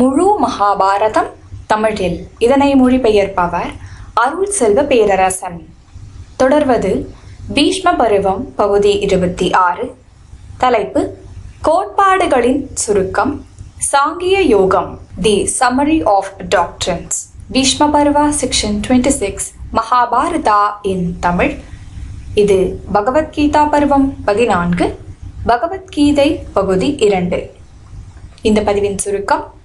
முழு மகாபாரதம் தமிழில். இதனை மொழிபெயர்ப்பவர் அருள் செல்வ பேரரசன். தொடர்வது பீஷ்ம பருவம் பகுதி இருபத்தி ஆறு. தலைப்பு கோட்பாடுகளின் சுருக்கம் Sankhya Yogam the summary of doctors Bhishma Parva section twenty six Mahabharata in Tamil. இது பகவத்கீதா பருவம் பதினான்கு பகவத்கீதை பகுதி இரண்டு. இந்த பதிவின் சுருக்கம்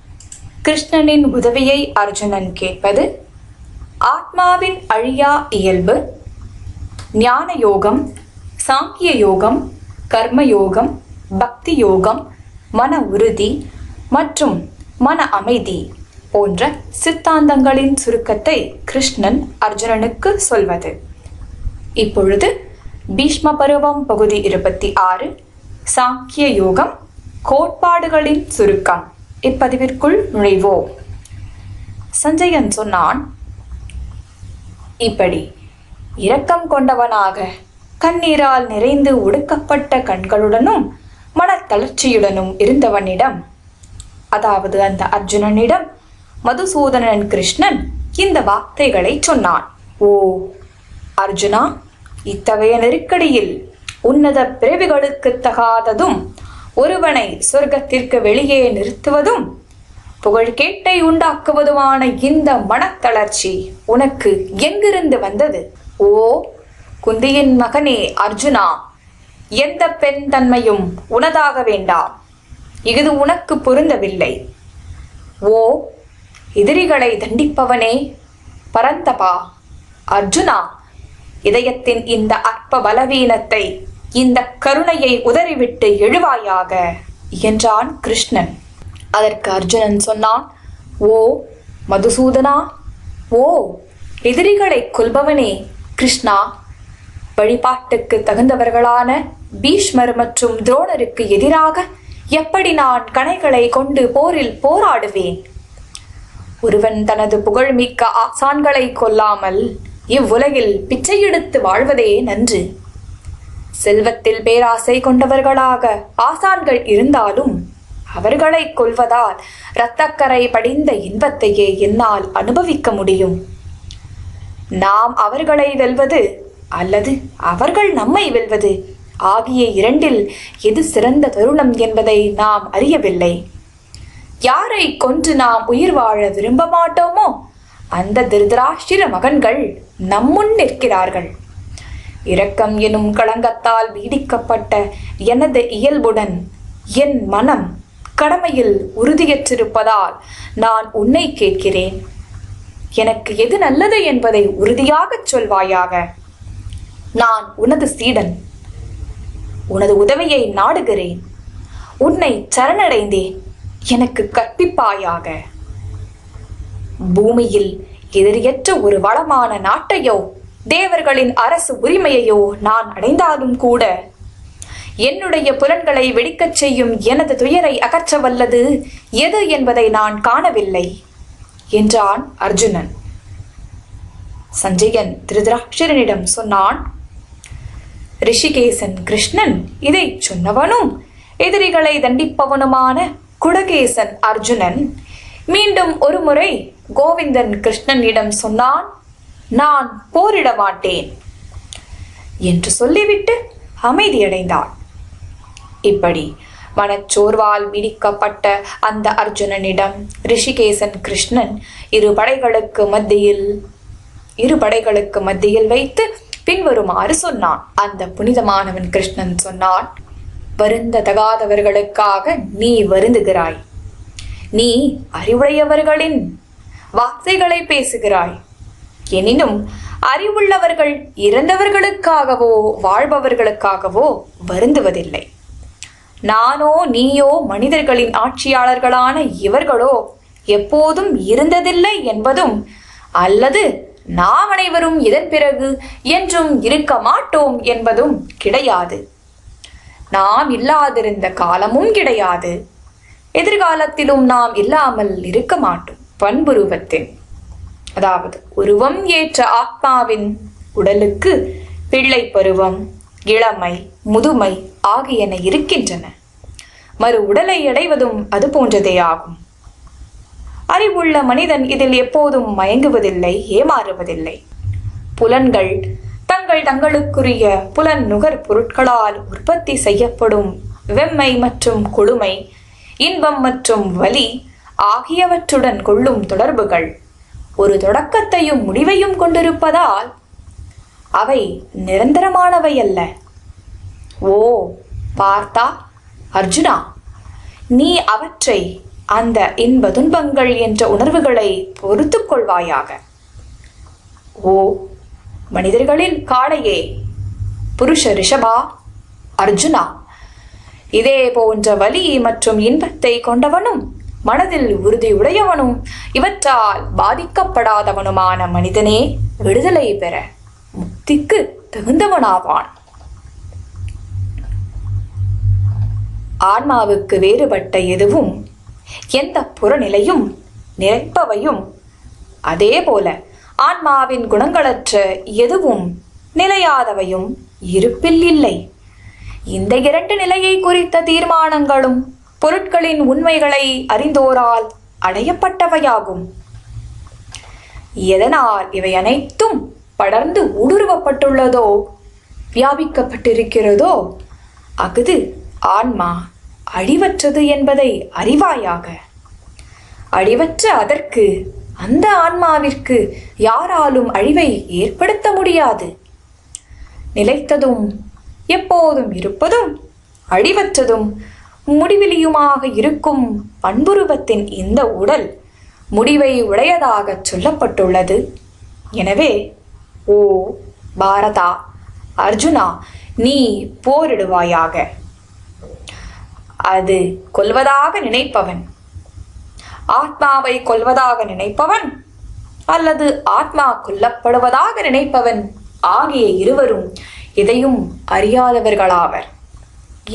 கிருஷ்ணனின் உதவியை அர்ஜுனன் கேட்பது ஆத்மாவின் அழியா இயல்பு ஞான யோகம் சாங்கிய யோகம் கர்ம யோகம் பக்தி யோகம் மன உறுதி மற்றும் மன அமைதி போன்ற சித்தாந்தங்களின் சுருக்கத்தை கிருஷ்ணன் அர்ஜுனனுக்கு சொல்வது. இப்பொழுது பீஷ்ம பருவம் பகுதி இருபத்தி ஆறு சாங்கிய யோகம் கோட்பாடுகளின் சுருக்கம். இப்பதிவிற்குள் நுழைவோம். சஞ்சயன் சொன்னான் இப்படி இரக்கம் கொண்டவனாக கண்ணீரால் நிறைந்து ஒடுக்கப்பட்ட கண்களுடனும் மனத்தளர்ச்சியுடனும் இருந்தவனிடம் அதாவது அந்த அர்ஜுனனிடம் மதுசூதனன் கிருஷ்ணன் இந்த வார்த்தைகளை சொன்னான். ஓ அர்ஜுனா இத்தகைய நெருக்கடியில் உன்னத பிறவிகளுக்கு தகாததும் ஒருவனை சொர்க்கத்திற்கு வெளியே நிறுத்துவதும் புகழ்கேட்டை உண்டாக்குவதுமான இந்த மனத்தளர்ச்சி உனக்கு எங்கிருந்து வந்தது? ஓ குந்தியின் மகனே அர்ஜுனா எந்த பெண் தன்மையும் உனதாக வேண்டாம் இது உனக்கு பொருந்தவில்லை. ஓ எதிரிகளை தண்டிப்பவனே பரந்தபா அர்ஜுனா இதயத்தின் இந்த அற்ப பலவீனத்தை இந்த கருணையை உதறிவிட்டு எழுவாயாக என்றான் கிருஷ்ணன். அதற்கு அர்ஜுனன் சொன்னான் ஓ மதுசூதனா ஓ எதிரிகளை கொல்பவனே கிருஷ்ணா வழிபாட்டுக்கு தகுந்தவர்களான பீஷ்மர் மற்றும் துரோணருக்கு எதிராக எப்படி நான் கணைகளை கொண்டு போரில் போராடுவேன்? ஒருவன் தனது புகழ்மிக்க ஆசான்களை கொல்லாமல் இவ்வுலகில் பிச்சையெடுத்து வாழ்வதே நன்று. செல்வத்தில் பேராசை கொண்டவர்களாக ஆசான்கள் இருந்தாலும் அவர்களை கொல்வதால் இரத்தக்கரை படிந்த இன்பத்தையே என்னால் அனுபவிக்க முடியும். நாம் அவர்களை வெல்வது அல்லது அவர்கள் நம்மை வெல்வது ஆகிய இரண்டில் எது சிறந்த தருணம் என்பதை நாம் அறியவில்லை. யாரை கொன்று நாம் உயிர் வாழ விரும்ப மாட்டோமோ அந்த திருதராஷ்டிர மகன்கள் நம்முன் நிற்கிறார்கள். இரக்கம் எனும் களங்கத்தால் பீடிக்கப்பட்ட எனது இயல்புடன் என் மனம் கடமையில் உறுதியற்றிருப்பதால் நான் உன்னை கேட்கிறேன். எனக்கு எது நல்லது என்பதை உறுதியாகச் சொல்வாயாக. நான் உனது சீடன். உனது உதவியை நாடுகிறேன். உன்னை சரணடைந்தேன். எனக்கு கற்பிப்பாயாக. பூமியில் எதிரியற்ற ஒரு வளமான நாட்டையோ தேவர்களின் அரசு உரிமையையோ நான் அடைந்தாலும் கூட. என்னுடைய புலன்களை வெடிக்கச் செய்யும் எனது துயரை அகற்ற வல்லது எது என்பதை நான் காணவில்லை என்றான் அர்ஜுனன். சஞ்சயன் திருதராட்சரனிடம் சொன்னான் ரிஷிகேசன் கிருஷ்ணன் இதை சொன்னவனும் எதிரிகளை தண்டிப்பவனுமான குடகேசன் அர்ஜுனன். மீண்டும் ஒருமுறை கோவிந்தன் கிருஷ்ணனிடம் சொன்னான் நான் போரிட மாட்டேன் என்று சொல்லிவிட்டு அமைதியடைந்தான் இப்படி மனச்சோர்வால் மிடிக்கப்பட்ட அந்த அர்ஜுனனிடம் ரிஷிகேசன் கிருஷ்ணன் இரு படைகளுக்கு மத்தியில் இரு படைகளுக்கு மத்தியில் வைத்து பின்வருமாறு சொன்னான். அந்த புனிதமானவன் கிருஷ்ணன் சொன்னான் வருந்த தகாதவர்களுக்காக நீ வருந்துகிறாய். நீ அறிவுடையவர்களின் வார்த்தைகளை பேசுகிறாய். எனினும் அறிவுள்ளவர்கள் இறந்தவர்களுக்காகவோ வாழ்பவர்களுக்காகவோ வருந்துவதில்லை. நானோ நீயோ மனிதர்களின் ஆட்சியாளர்களான இவர்களோ எப்போதும் இருந்ததில்லை என்பதும் அல்லது நாம் அனைவரும் இதன் பிறகு என்றும் இருக்க மாட்டோம் என்பதும் கிடையாது. நாம் இல்லாதிருந்த காலமும் கிடையாது. எதிர்காலத்திலும் நாம் இல்லாமல் இருக்க மாட்டோம். பண்புருவத்தின் அதாவது உருவம் ஏற்ற ஆத்மாவின் உடலுக்கு பிள்ளை பருவம் இளமை முதுமை ஆகியன இருக்கின்றன. மறு உடலை அடைவதும் அது போன்றதே ஆகும். அறிவுள்ள மனிதன் இதில் எப்போதும் மயங்குவதில்லை ஏமாறுவதில்லை. புலன்கள் தங்கள் தங்களுக்குரிய புலன் நுகர் பொருட்களால் உற்பத்தி செய்யப்படும் வெம்மை மற்றும் கொடுமை இன்பம் மற்றும் வலி ஆகியவற்றுடன் கொள்ளும் தொடர்புகள். ஒரு தொடக்கத்தையும் முடிவையும் கொண்டிருப்பதால் அவை நிரந்தரமானவை அல்ல. ஓ பார்த்தா அர்ஜுனா நீ அவற்றை அந்த இன்ப துன்பங்கள் என்ற உணர்வுகளை பொறுத்து கொள்வாயாக. ஓ மனிதர்களின் காளையே புருஷ ரிஷபா அர்ஜுனா இதே போன்ற வலி மற்றும் இன்பத்தை கொண்டவனும் மனதில் உறுதியுடையவனும் இவற்றால் பாதிக்கப்படாதவனுமான மனிதனே விடுதலை பெற முக்திக்கு தகுந்தவனாவான். ஆன்மாவுக்கு வேறுபட்ட எதுவும் எந்த புறநிலையும் நிலைப்பவையும் அதே போல ஆன்மாவின் குணங்களற்ற எதுவும் நிலையாதவையும் இருப்பில் இல்லை. இந்த இரண்டு நிலையை குறித்த தீர்மானங்களும் பொருட்களின் உண்மைகளை அறிந்தோரால் அடையப்பட்டவையாகும். எதனால் இவை அனைத்தும் படர்ந்து ஊடுருவப்பட்டுள்ளதோ வியாபிக்கப்பட்டிருக்கிறதோ அஃது ஆன்மா அழிவற்றது என்பதை அறிவாயாக. அழிவற்ற அதற்கு அந்த ஆன்மாவிற்கு யாராலும் அழிவை ஏற்படுத்த முடியாது. நிலைத்ததும் எப்போதும் இருப்பதும் அழிவற்றதும் முடிவிலியுமாக இருக்கும் பண்புருவத்தின் இந்த உடல் முடிவை உடையதாகச் சொல்லப்பட்டுள்ளது. எனவே ஓ பாரதா அர்ஜுனா நீ போரிடுவாயாக. அது கொல்வதாக நினைப்பவன். ஆத்மாவை கொல்வதாக நினைப்பவன் அல்லது ஆத்மா கொல்லப்படுவதாக நினைப்பவன் ஆகிய இருவரும் எதையும் அறியாதவர்களாவர்.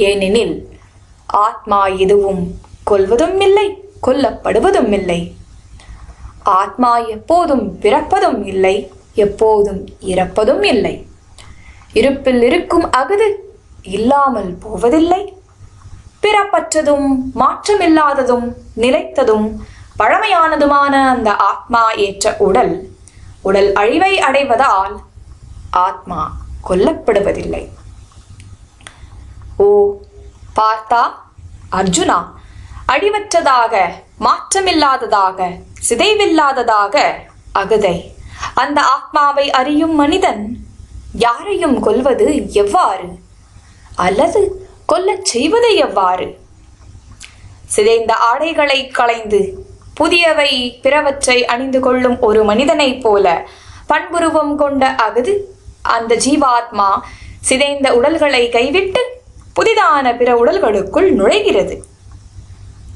ஏனெனில் ஆத்மா எதுவும் கொல்வதும் இல்லை கொல்லப்படுவதும் இல்லை. ஆத்மா எப்போதும் பிறப்பதும் இல்லை எப்போதும் இறப்பதும் இல்லை. இருப்பில் இருக்கும் அகுது இல்லாமல் போவதில்லை. பிறப்பற்றதும் மாற்றமில்லாததும் நிலைத்ததும் பழமையானதுமான அந்த ஆத்மா ஏற்ற உடல் உடல் அழிவை அடைவதால் ஆத்மா கொல்லப்படுவதில்லை. ஓ பார்த்தா அர்ஜுனா அடிவற்றதாக மாற்றமில்லாததாக சிதைவில்லாததாக அகதை. அந்த ஆத்மாவை அறியும் மனிதன் யாரையும் கொல்வது எவ்வாறு? அல்லது கொல்லச் செய்வது எவ்வாறு? சிதைந்த ஆடைகளை களைந்து புதியவை பிறவற்றை அணிந்து கொள்ளும் ஒரு மனிதனைப் போல பண்புருவம் கொண்ட அகுது அந்த ஜீவாத்மா சிதைந்த உடல்களை கைவிட்டு புதிதான பிற உடல்களுக்குள் நுழைகிறது.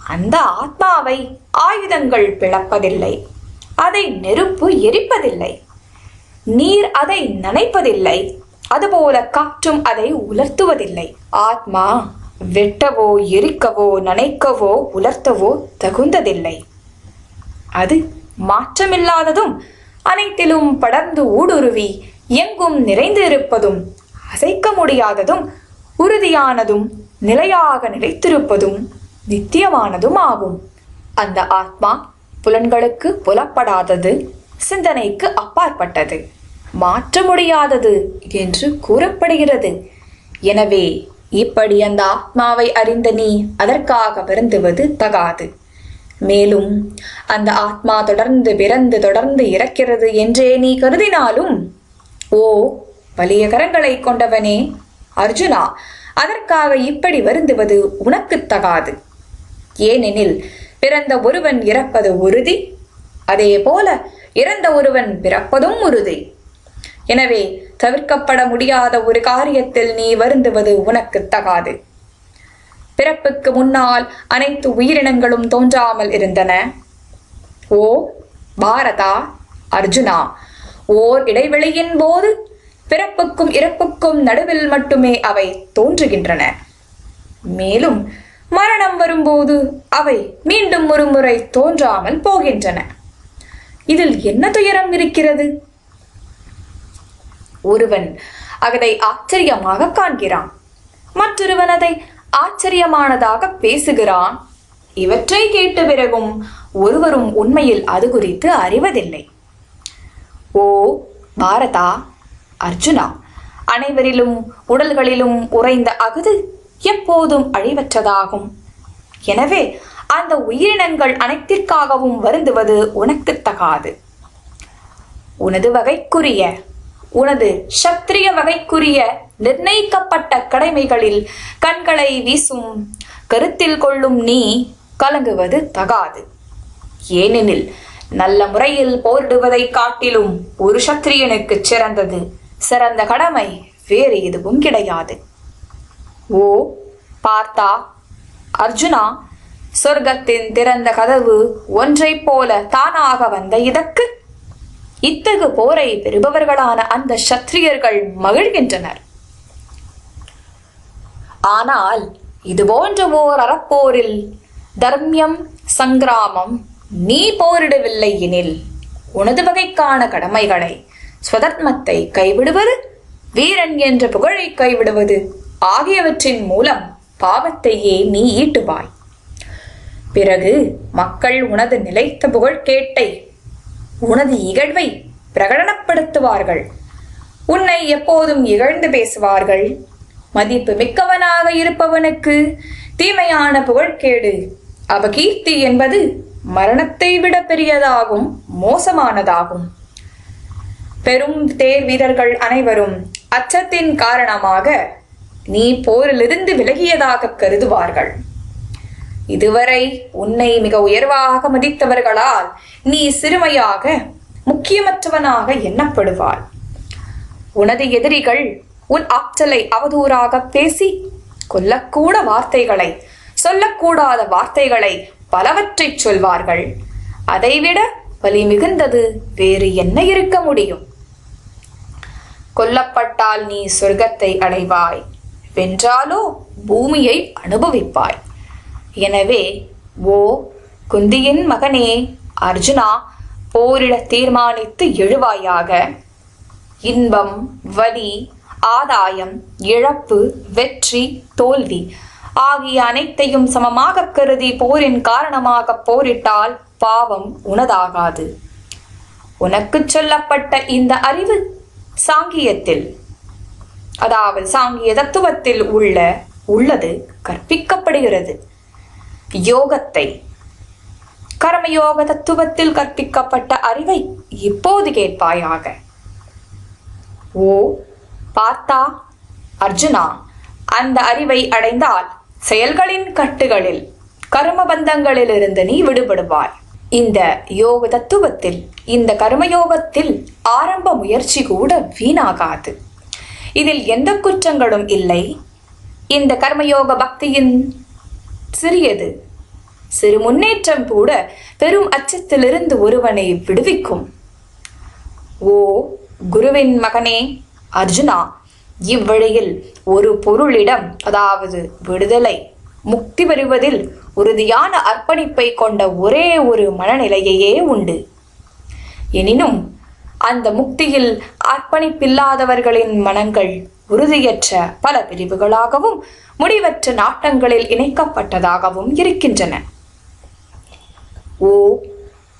அந்த ஆத்மாவை ஆயுதங்கள் பிளப்பதில்லை. அதை நெருப்பு எரிப்பதில்லை. நீர் அதை நனைப்பதில்லை. அதுபோல காற்றும் அதை உலர்த்துவதில்லை. ஆத்மா வெட்டவோ எரிக்கவோ நனைக்கவோ உலர்த்தவோ தகுந்ததில்லை. அது மாற்றமில்லாததும் அனைத்திலும் படர்ந்து ஊடுருவி எங்கும் நிறைந்து இருப்பதும் அசைக்க முடியாததும் உறுதியானதும் நிலையாக நிலைத்திருப்பதும் நித்தியமானதும் ஆகும் அந்த ஆத்மா புலன்களுக்கு புலப்படாதது சிந்தனைக்கு அப்பாற்பட்டது மாற்ற முடியாதது என்று கூறப்படுகிறது. எனவே இப்படி அந்த ஆத்மாவை அறிந்த நீ அதற்காக வருந்துவது தகாது. மேலும் அந்த ஆத்மா தொடர்ந்து பிறந்து தொடர்ந்து இறக்கிறது என்றே நீ கருதினாலும் ஓ வலிய கரங்களை கொண்டவனே! அர்ஜுனா அதற்காக இப்படி வருந்துவது உனக்கு தகாது. ஏனெனில் பிறந்த ஒருவன் இறப்பது உறுதி அதே போல இறந்த ஒருவன் பிறப்பதும் உறுதி. எனவே தவிர்க்கப்பட முடியாத ஒரு காரியத்தில் நீ வருந்துவது உனக்கு தகாது. பிறப்புக்கு முன்னால் அனைத்து உயிரினங்களும் தோன்றாமல் இருந்தன. ஓ பாரதா அர்ஜுனா ஓர் இடைவெளியின் போது பிறப்புக்கும் இறப்புக்கும் நடுவில் மட்டுமே அவை தோன்றுகின்றன. மேலும் மரணம் வரும்போது அவை மீண்டும் ஒரு முறை தோன்றாமல் போகின்றன. இதில் என்ன துயரம் இருக்கிறது? ஒருவன் அதை ஆச்சரியமாக காண்கிறான். மற்றொருவன் அதை ஆச்சரியமானதாக பேசுகிறான். இவற்றை கேட்ட பிறகும் ஒருவரும் உண்மையில் அது குறித்து அறிவதில்லை. ஓ பாரதா! அர்ஜுனா அனைவரிலும் உடல்களிலும் உறைந்த அகுது எப்போதும் அழிவற்றதாகும். எனவே அந்த உயிரினங்கள் அனைத்திற்காகவும் வருந்துவது உனக்கு தகாது உனது வகைக்குரிய உனது சத்திரிய வகைக்குரிய நிர்ணயிக்கப்பட்ட கடமைகளில் கண்களை வீசும் கருத்தில் கொள்ளும் நீ கலங்குவது தகாது. ஏனெனில் நல்ல முறையில் போரிடுவதைக் காட்டிலும் ஒரு சத்திரியனுக்கு சிறந்தது. சிறந்த கடமை வேறு எதுவும் கிடையாது. ஓ பார்த்தா அர்ஜுனா சொர்க்கத்தின் திறந்த கதவு ஒன்றைப் போல தானாக வந்த இதற்கு. இத்தகு போரை பெறுபவர்களான அந்த சத்திரியர்கள் மகிழ்கின்றனர். ஆனால் இது போன்ற ஓர் அறப்போரில் தர்மியம் சங்கிராமம் நீ போரிடவில்லை எனில் உனது வகைக்கான கடமைகளை ஸ்வதர்மத்தை கைவிடுவது வீரன் என்ற புகழை கைவிடுவது ஆகியவற்றின் மூலம் பாவத்தையே நீ ஈட்டுவாய். பிறகு மக்கள் உனது நிலைத்த புகழ்கேட்டை உனது இகழ்வை பிரகடனப்படுத்துவார்கள். உன்னை எப்போதும் இகழ்ந்து பேசுவார்கள். மதிப்பு மிக்கவனாக இருப்பவனுக்கு தீமையான புகழ்கேடு அபகீர்த்தி என்பது மரணத்தை விட பெரியதாகும் மோசமானதாகும். பெரும் தேர் வீரர்கள் அனைவரும் அச்சத்தின் காரணமாக நீ போரிலிருந்து விலகியதாக கருதுவார்கள். இதுவரை உன்னை மிக உயர்வாக மதித்தவர்களால் நீ சிறுமையாக முக்கியமற்றவனாக எண்ணப்படுவாய். உனது எதிரிகள் உன் ஆற்றலை அவதூறாக பேசி கொல்லக்கூட வார்த்தைகளை சொல்லக்கூடாத வார்த்தைகளை பலவற்றை சொல்வார்கள். அதைவிட வலி மிகுந்தது வேறு என்ன இருக்க முடியும்? கொல்லப்பட்டால் நீ சொர்க்கத்தை அடைவாய். வென்றாலோ பூமியை அனுபவிப்பாய். எனவே ஓ குந்தியின் மகனே அர்ஜுனா போரிட தீர்மானித்து எழுவாயாக. இன்பம் வலி ஆதாயம் இழப்பு வெற்றி தோல்வி ஆகிய அனைத்தையும் சமமாக கருதி போரின் காரணமாக போரிட்டால் பாவம் உனதாகாது. உனக்கு சொல்லப்பட்ட இந்த அறிவு சாங்கியத்தில் அதாவது சாங்கிய தத்துவத்தில் உள்ள உள்ளது கற்பிக்கப்படுகிறது. யோகத்தை கர்மயோக தத்துவத்தில் கற்பிக்கப்பட்ட அறிவை இப்போது கேட்பாயாக. ஓ பார்த்தா அர்ஜுனா அந்த அறிவை அடைந்தால் செயல்களின் கட்டுகளில் கர்மபந்தங்களிலிருந்து நீ விடுபடுவாய். இந்த யோக தத்துவத்தில் இந்த கர்மயோகத்தில் ஆரம்ப முயற்சி கூட வீணாகாது. இதில் எந்த குற்றங்களும் இல்லை. இந்த கர்மயோக பக்தியின் சிறியது. சிறு முன்னேற்றம் கூட பெரும் அச்சத்திலிருந்து ஒருவனை விடுவிக்கும். ஓ குருவின் மகனே அர்ஜுனா இவ்வழியில் ஒரு பொருளிடம் அதாவது விடுதலை முக்தி பெறுவதில் உறுதியான அர்ப்பணிப்பை கொண்ட ஒரே ஒரு மனநிலையையே உண்டு. எனினும் அந்த முக்தியில் அர்ப்பணிப்பில்லாதவர்களின் மனங்கள் உறுதியற்ற பல பிரிவுகளாகவும் முடிவற்ற நாட்டங்களில் இணைக்கப்பட்டதாகவும் இருக்கின்றன. ஓ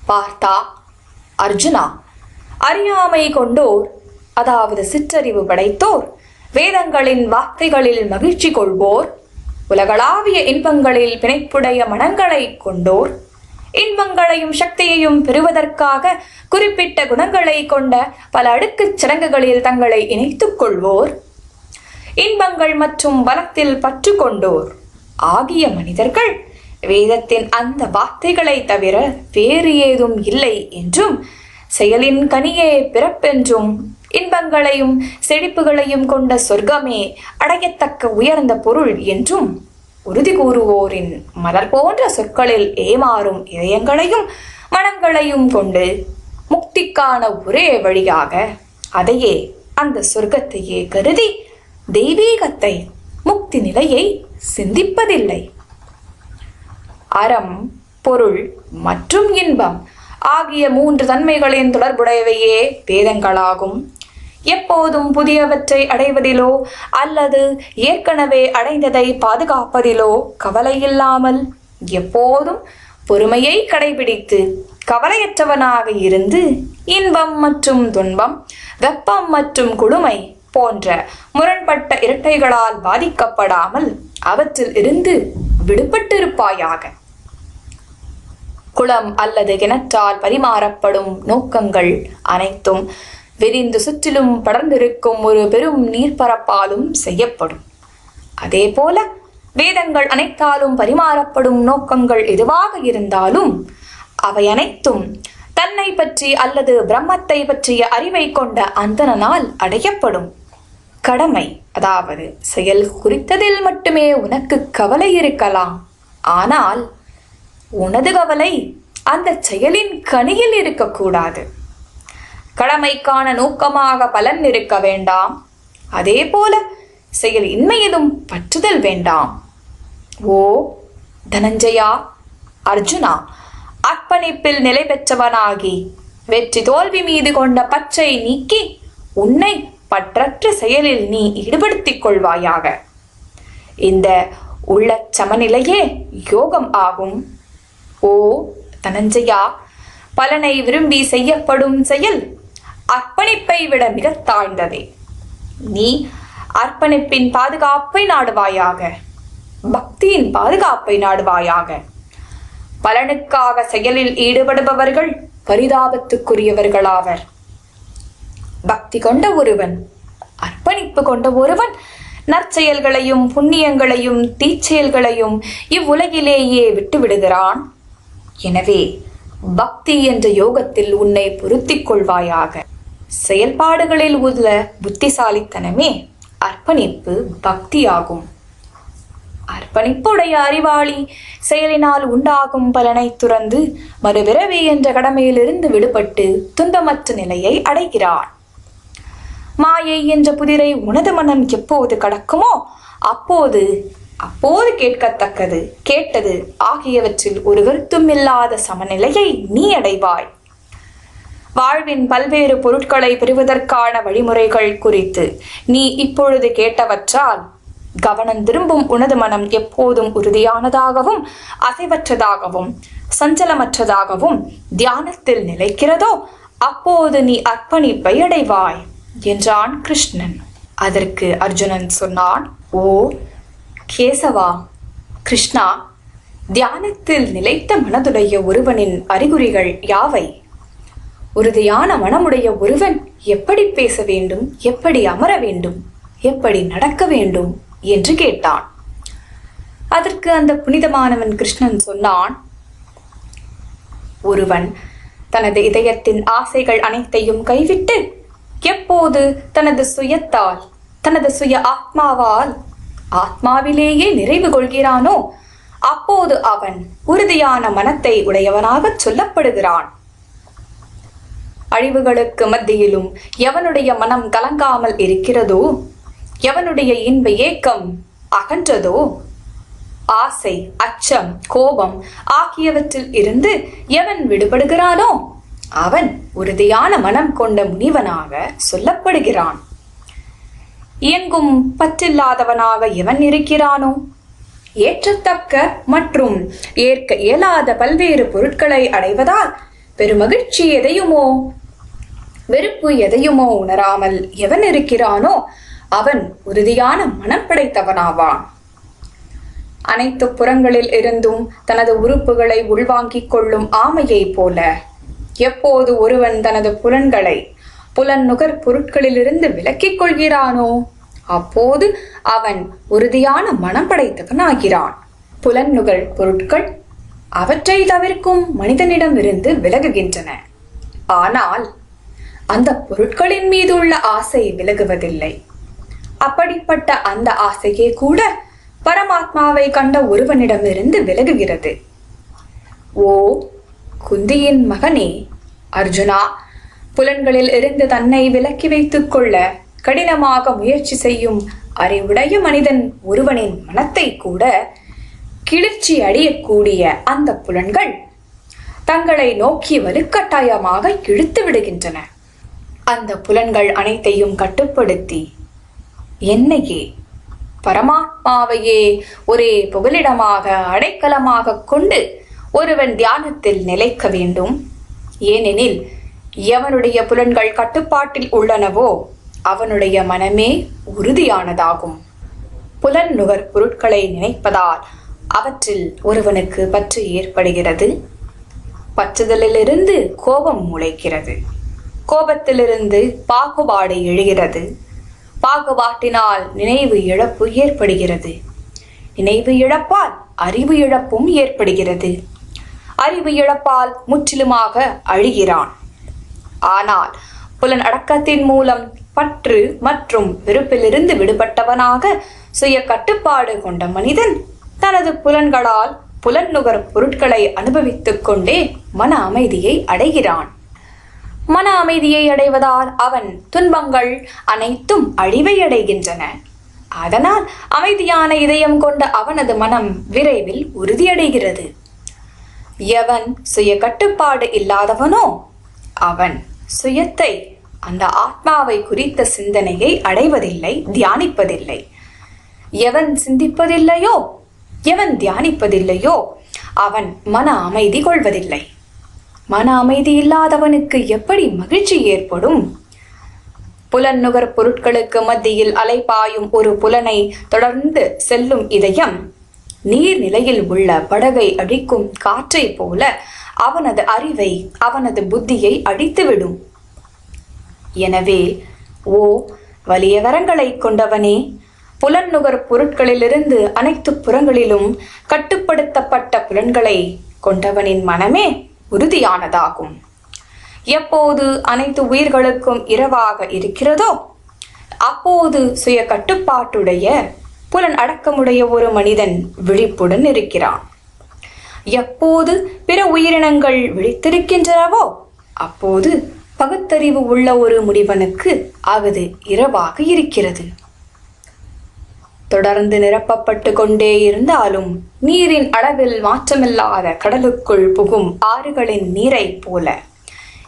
பார்த்தா அர்ஜுனா அறியாமை கொண்டோர் அதாவது சிற்றறிவு படைத்தோர் வேதங்களின் வார்த்தைகளில் மகிழ்ச்சி கொள்வோர் உலகளாவிய இன்பங்களில் பிணைப்புடைய மனங்களை கொண்டோர். இன்பங்களையும் சக்தியையும் பெறுவதற்காக குறிப்பிட்ட குணங்களை கொண்ட பல அடுக்குச் சடங்குகளில் தங்களை இணைத்துக் கொள்வோர். இன்பங்கள் மற்றும் பலத்தில் பற்று கொண்டோர். ஆகிய மனிதர்கள் வேதத்தின் அந்த வார்த்தைகளை தவிர வேறு ஏதும் இல்லை என்றும் செயலின் கனியே பிறப்பென்றும் இன்பங்களையும் செழிப்புகளையும் கொண்ட சொர்க்கமே அடையத்தக்க உயர்ந்த பொருள் என்றும் உறுதி கூறுவோரின் மலர் போன்ற சொற்களில் ஏமாறும் இதயங்களையும் மனங்களையும் கொண்டு முக்திக்கான ஒரே வழியாக அதையே அந்த சொர்க்கத்தையே கருதி தெய்வீகத்தை முக்தி நிலையை சிந்திப்பதில்லை. அறம் பொருள் மற்றும் இன்பம் ஆகிய மூன்று தன்மைகளின் தொடர்புடையவையே வேதங்களாகும். எப்போதும் புதியவற்றை அடைவதிலோ அல்லது ஏற்கனவே அடைந்ததை பாதுகாப்பதிலோ கவலை இல்லாமல் எப்போதும் பொறுமையை கடைபிடித்து கவலையற்றவனாக இருந்து இன்பம் மற்றும் துன்பம் வெப்பம் மற்றும் குளுமை போன்ற முரண்பட்ட இரட்டைகளால் பாதிக்கப்படாமல் அவற்றில் இருந்து விடுபட்டிருப்பாயாக. குளம் அல்லது கிணற்றால் பரிமாறப்படும் நோக்கங்கள் அனைத்தும் விரிந்து சுற்றிலும் படர்ந்திருக்கும் ஒரு பெரும் நீர்ப்பரப்பாலும் செய்யப்படும். அதேபோல வேதங்கள் அனைத்தாலும் பரிமாறப்படும் நோக்கங்கள் எதுவாக இருந்தாலும் அவை அனைத்தும் தன்னை பற்றி அல்லது பிரம்மத்தை பற்றிய அறிவை கொண்ட அந்தனனால் அடையப்படும். கடமை அதாவது செயல் குறித்ததில் மட்டுமே உனக்கு கவலை இருக்கலாம். ஆனால் உனது கவலை அந்த செயலின் கனியில் இருக்கக்கூடாது. கடமைக்கான நோக்கமாக பலன் இருக்க வேண்டாம். அதே போல செயல் இன்மையிலும் பற்றுதல் வேண்டாம். ஓ தனஞ்சயா அர்ஜுனா அர்ப்பணிப்பில் நிலை பெற்றவனாகி வெற்றி தோல்வி மீது கொண்ட பச்சை நீக்கி உன்னை பற்றற்ற செயலில் நீ ஈடுபடுத்திக் கொள்வாயாக. இந்த உள்ள சமநிலையே யோகம் ஆகும். ஓ தனஞ்சயா பலனை விரும்பி செய்யப்படும் செயல் அர்ப்பணிப்பை விட மிக தாழ்ந்ததே. நீ அர்ப்பணிப்பின் பாதுகாப்பை நாடுவாயாக. பக்தியின் பாதுகாப்பை நாடுவாயாக. பலனுக்காக செயலில் ஈடுபடுபவர்கள் பரிதாபத்துக்குரியவர்களாவர். பக்தி கொண்ட ஒருவன் அர்ப்பணிப்பு கொண்ட ஒருவன் நற்செயல்களையும் புண்ணியங்களையும் தீச்செயல்களையும் இவ்வுலகிலேயே விட்டு விடுகிறான் எனவே பக்தி என்ற யோகத்தில் உன்னை பொருத்திக் கொள்வாயாக. செயல்பாடுகளில் உள்ள புத்திசாலித்தனமே அர்ப்பணிப்பு பக்தியாகும். அர்ப்பணிப்புடைய அறிவாளி செயலினால் உண்டாகும் பலனை துறந்து மறுபிறவி என்ற கடமையிலிருந்து விடுபட்டு துன்பமற்ற நிலையை அடைகிறான் மாயை என்ற புதிரை உனது மனம் எப்போது கடக்குமோ அப்போது அப்போது கேட்கத்தக்கது கேட்டது ஆகியவற்றில் ஒரு விருத்தும் இல்லாத சமநிலையை நீ அடைவாய். வாழ்வின் பல்வேறு பொருட்களை பெறுவதற்கான வழிமுறைகள் குறித்து. நீ இப்பொழுது கேட்டவற்றால் கவனம் திரும்பும் உனது மனம் எப்போதும் உறுதியானதாகவும் அசைவற்றதாகவும் சஞ்சலமற்றதாகவும் தியானத்தில் நிலைக்கிறதோ அப்போது நீ அர்ப்பணிப்பை அடைவாய் என்றான் கிருஷ்ணன். அதற்கு அர்ஜுனன் சொன்னான் ஓ கேசவா கிருஷ்ணா தியானத்தில் நிலைத்த மனதுடைய ஒருவனின் அறிகுறிகள் யாவை? உறுதியான மனமுடைய ஒருவன் எப்படி பேச வேண்டும் எப்படி அமர வேண்டும் எப்படி நடக்க வேண்டும் என்று கேட்டான். அதற்கு அந்த புனிதமானவன் கிருஷ்ணன் சொன்னான் ஒருவன் தனது இதயத்தின் ஆசைகள் அனைத்தையும் கைவிட்டு எப்போது தனது சுயத்தால் தனது சுய ஆத்மாவால் ஆத்மாவிலேயே நிறைவு கொள்கிறானோ அப்போது அவன் உறுதியான மனத்தை உடையவனாக சொல்லப்படுகிறான். அழிவுகளுக்கு மத்தியிலும் எவனுடைய மனம் கலங்காமல் இருக்கிறதோ எவனுடைய இன்ப ஏக்கம் அகன்றதோ ஆசை அச்சம் கோபம் ஆகியவற்றில் இருந்து எவன் விடுபடுகிறானோ அவன் உறுதியான மனம் கொண்ட முனிவனாக சொல்லப்படுகிறான். இயங்கும் பற்றில்லாதவனாக எவன் இருக்கிறானோ? ஏற்றத்தக்க மற்றும் ஏற்க இயலாத பல்வேறு பொருட்களை அடைவதால் பெருமகிழ்ச்சி எதையுமோ வெறுப்பு எதையுமோ உணராமல் எவன் இருக்கிறானோ அவன் உறுதியான மனம் படைத்தவனாவான் அனைத்து புறங்களில் இருந்தும் தனது உறுப்புகளை உள்வாங்கிக் கொள்ளும் ஆமையைப் போல எப்போது ஒருவன் தனது புலன்களை புலன் நுகர் பொருட்களிலிருந்து விலக்கிக் கொள்கிறானோ அப்போது அவன் உறுதியான மனம் படைத்தவனாகிறான் புலன் நுகர் பொருட்கள் அவற்றை தவிர்க்கும் மனிதனிடமிருந்து விலகுகின்றன. ஆனால் அந்த பொருட்களின் மீது உள்ள ஆசை விலகுவதில்லை. அப்படிப்பட்ட அந்த ஆசையே கூட பரமாத்மாவை கண்ட ஒருவனிடமிருந்து விலகுகிறது. ஓ குந்தியின் மகனே அர்ஜுனா புலன்களில் இருந்து தன்னை விலக்கி வைத்துக் கொள்ள கடினமாக முயற்சி செய்யும் அறிவுடைய மனிதன் ஒருவனின் மனத்தை கூட கிளர்ச்சி அடையக்கூடிய அந்த புலன்கள் தங்களை நோக்கி வலுக்கட்டாயமாக இழுத்து விடுகின்றன. அந்த புலன்கள் அனைத்தையும் கட்டுப்படுத்தி என்னையே பரமாத்மாவையே ஒரே புகலிடமாக அடைக்கலமாக கொண்டு ஒருவன் தியானத்தில் நிலைக்க வேண்டும். ஏனெனில் எவனுடைய புலன்கள் கட்டுப்பாட்டில் உள்ளனவோ அவனுடைய மனமே உறுதியானதாகும். புலன் நுகர் பொருட்களை நினைப்பதால் அவற்றில் ஒருவனுக்கு பற்று ஏற்படுகிறது. பற்றுதலிலிருந்து கோபம் முளைக்கிறது. கோபத்திலிருந்து பாகுபாடு எழுகிறது. பாகுபாட்டினால் நினைவு இழப்பு ஏற்படுகிறது. நினைவு இழப்பால் அறிவு இழப்பும் ஏற்படுகிறது. அறிவு இழப்பால் முற்றிலுமாக அழிகிறான். ஆனால் புலன் அடக்கத்தின் மூலம் பற்று மற்றும் வெறுப்பிலிருந்து விடுபட்டவனாக சுய கட்டுப்பாடு கொண்ட மனிதன் தனது புலன்களால் புலன் நுகர் பொருட்களை அனுபவித்துக் கொண்டே மன அமைதியை அடைகிறான். மன அமைதியை அடைவதால் அவன் துன்பங்கள் அனைத்தும் அழிவை அடைகின்றன. அதனால் அமைதியான இதயம் கொண்ட அவனது மனம் விரைவில் உறுதியடைகிறது. எவன் சுய கட்டுப்பாடு இல்லாதவனோ அவன் சுயத்தை அந்த ஆத்மாவை குறித்த சிந்தனையை அடைவதில்லை தியானிப்பதில்லை. எவன் சிந்திப்பதில்லையோ எவன் தியானிப்பதில்லையோ அவன் மன அமைதி கொள்வதில்லை. மன அமைதி இல்லாதவனுக்கு எப்படி மகிழ்ச்சி ஏற்படும்? புலன் நுகர் பொருட்களுக்கு மத்தியில் அலைபாயும் ஒரு புலனை தொடர்ந்து செல்லும் இதயம். நீர்நிலையில் உள்ள படகை அடிக்கும் காற்றைப் போல அவனது அறிவை அவனது புத்தியை அழித்துவிடும் எனவே ஓ வலிய வரங்களை கொண்டவனே புலன் நுகர் பொருட்களிலிருந்து அனைத்து புறங்களிலும் கட்டுப்படுத்தப்பட்ட புலன்களை கொண்டவனின் மனமே. உறுதியானதாகும். எப்போது அனைத்து உயிர்களுக்கும் இரவாக இருக்கிறதோ அப்போது சுய கட்டுப்பாட்டுடைய புலன் அடக்கமுடைய ஒரு மனிதன் விழிப்புடன் இருக்கிறான். எப்போது பிற உயிரினங்கள் விழித்திருக்கின்றனவோ அப்போது பகுத்தறிவு உள்ள ஒரு முடிவனுக்கு அவது இரவாக இருக்கிறது. தொடர்ந்து நிரப்பப்பட்டு கொண்டே இருந்தாலும் நீரின் அளவில் மாற்றமில்லாத கடலுக்குள் புகும் ஆறுகளின் நீரைப் போல.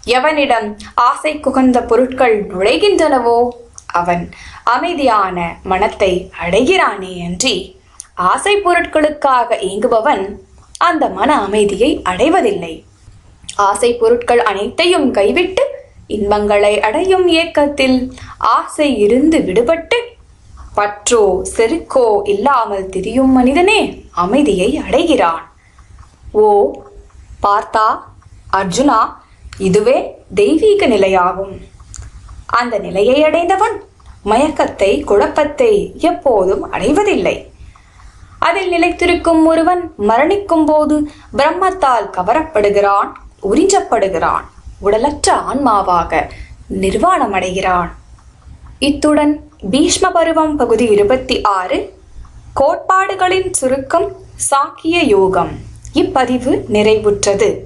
எவனிடம் ஆசை குகந்த பொருட்கள் நுழைகின்றனவோ அவன் அமைதியான மனத்தை அடைகிறானே அன்றி ஆசை பொருட்களுக்காக ஏங்குபவன் அந்த மன அமைதியை அடைவதில்லை. ஆசை பொருட்கள் அனைத்தையும் கைவிட்டு இன்பங்களை அடையும் ஏக்கத்தில் ஆசை இருந்து விடுபட்டு பற்றோ செருக்கோ இல்லாமல் திரியும் மனிதனே அமைதியை அடைகிறான். ஓ பார்த்தா அர்ஜுனா இதுவே தெய்வீக நிலையாகும். அந்த நிலையை அடைந்தவன் மயக்கத்தை குழப்பத்தை எப்போதும் அடைவதில்லை. அதில் நிலைத்திருக்கும் ஒருவன் மரணிக்கும் போது பிரம்மத்தால் கவரப்படுகிறான் உறிஞ்சப்படுகிறான் உடலற்ற ஆன்மாவாக நிர்வாணம் அடைகிறான் இத்துடன் பீஷ்ம பருவம் பகுதி இருபத்தி ஆறு கோட்பாடுகளின் சுருக்கம் சாக்கிய யோகம். இப்பதிவு நிறைவுற்றது.